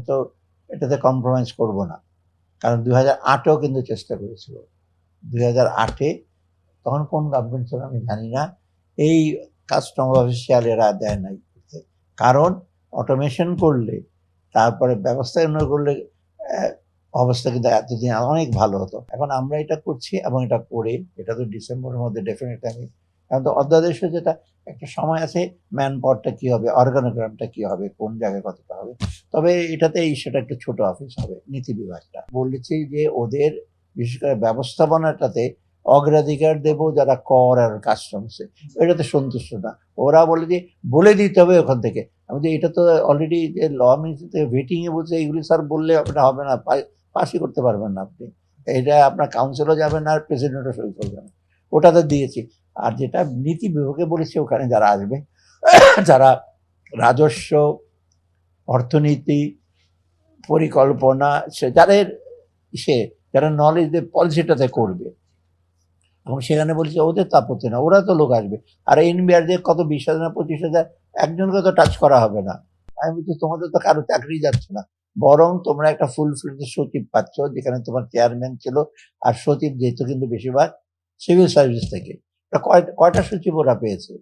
আমি তো এটাতে কম্প্রোমাইজ করব না। কারণ দুই হাজার আটেও কিন্তু চেষ্টা করেছিল। দুই হাজার আটে তখন কোন গভর্নমেন্ট ছিল আমি জানি না। এই কাস্টম অফিসিয়াল এরা দেয় নাই। কারণ অটোমেশন করলে, তারপরে ব্যবস্থা উন্নয়ন করলে অবস্থা কিন্তু এতদিন অনেক ভালো হতো। এখন আমরা এটা করছি এবং এটা করে, এটা তো ডিসেম্বরের মধ্যে ডেফিনেটলি আমি কারণ তো অধ্যাদেশে যেটা, একটা সময় আছে ম্যান পাওয়ারটা কী হবে অর্গানোগ্রামটা কী হবে, কোন জায়গায় কতটা হবে। তবে এটাতে এই সেটা একটা ছোট অফিস হবে, নীতি বিভাগটা। বলেছি যে ওদের, বিশেষ করে ব্যবস্থাপনাটাতে অগ্রাধিকার দেব যারা কর আর কাস্টমসে এটাতে সন্তুষ্ট না। ওরা বলে যে, বলে দিতে হবে ওখান থেকে। আমি যে এটা তো অলরেডি যে ল মিনিস্ট্রিতে ভেটিংয়ে বলছে এইগুলি স্যার বললে আপনার হবে না, পা- পাসই করতে পারবেন না আপনি। এটা আপনার কাউন্সিলও যাবেন না আর প্রেসিডেন্টও সই করবে না। ওটাতে দিয়েছি। আর যেটা নীতি বিভাগে বলেছে, ওখানে যারা আসবে, যারা রাজস্ব, অর্থনীতি, পরিকল্পনা, সে যাদের সে যারা নলেজ দিয়ে পলিসিটাতে করবে। এবং সেখানে বলছে, ওদের তো আপত্তি না, ওরা তো লোক আসবে। আর এনবিআর যে কত বিশ হাজার না পঁচিশ হাজার, একজনকে তো টাচ করা হবে না। আমি বলছি, তোমাদের তো কারও চাকরি যাচ্ছে না। বরং তোমরা একটা ফুল ফ্লেজ সচিব পাচ্ছ, যেখানে তোমার চেয়ারম্যান ছিল, আর সচিব যেহেতু কিন্তু বেশিরভাগ সিভিল সার্ভিস থেকে। কয়টা সচিব ওরা পেয়েছে?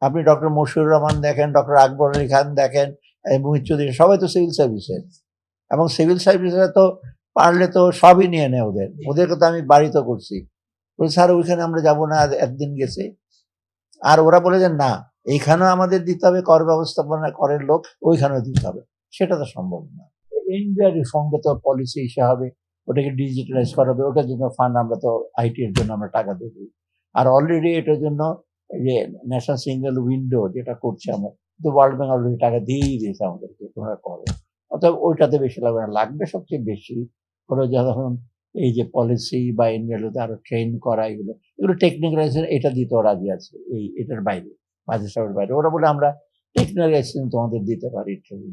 আপনি ডক্টর মশিউর রহমান দেখেন, ডক্টর আকবর আলী খান দেখেন মুহিত চৌধুরী সবাই তো সিভিল সার্ভিসের। এবং সিভিল সার্ভিসে তো পারলে তো সবই নিয়ে নেয় ওদের। ওদেরকে তো আমি বাড়িতে করছি। বলছি, স্যার, ওইখানে আমরা যাব না একদিন গেছে। আর ওরা বলে যে, না, এইখানেও আমাদের দিতে হবে, কর ব্যবস্থাপনা করের লোক, ওইখানেও দিতে হবে। সেটা তো সম্ভব না। ইন্ডিয়ার সঙ্গে তো পলিসি হিসেবে হবে। ওটাকে ডিজিটালাইজ করা হবে, ওটার জন্য ফান্ড আমরা তো আইটি এর জন্য আমরা টাকা দেবো আর অলরেডি এটার জন্য যে ন্যাশনাল সিঙ্গেল উইন্ডো যেটা করছে আমরা, তো ওয়ার্ল্ড ব্যাংক অলরেডি টাকা দিয়েই দিয়েছে আমাদেরকে তোমরা করো অর্থাৎ ওইটাতে বেশি লাগবে না। লাগবে সবচেয়ে বেশি হলো যখন এই যে পলিসি বা এনজিওতে আরও ট্রেন করা, এগুলো এগুলো টেকনিক্যালাইজেশন এটা দিতেও রাজি আছে এই, এটার বাইরে বাজেট বাইরে। ওরা বলে আমরা টেকনিক্যালাইজেশন তোমাদের দিতে পারি। ট্রেনিং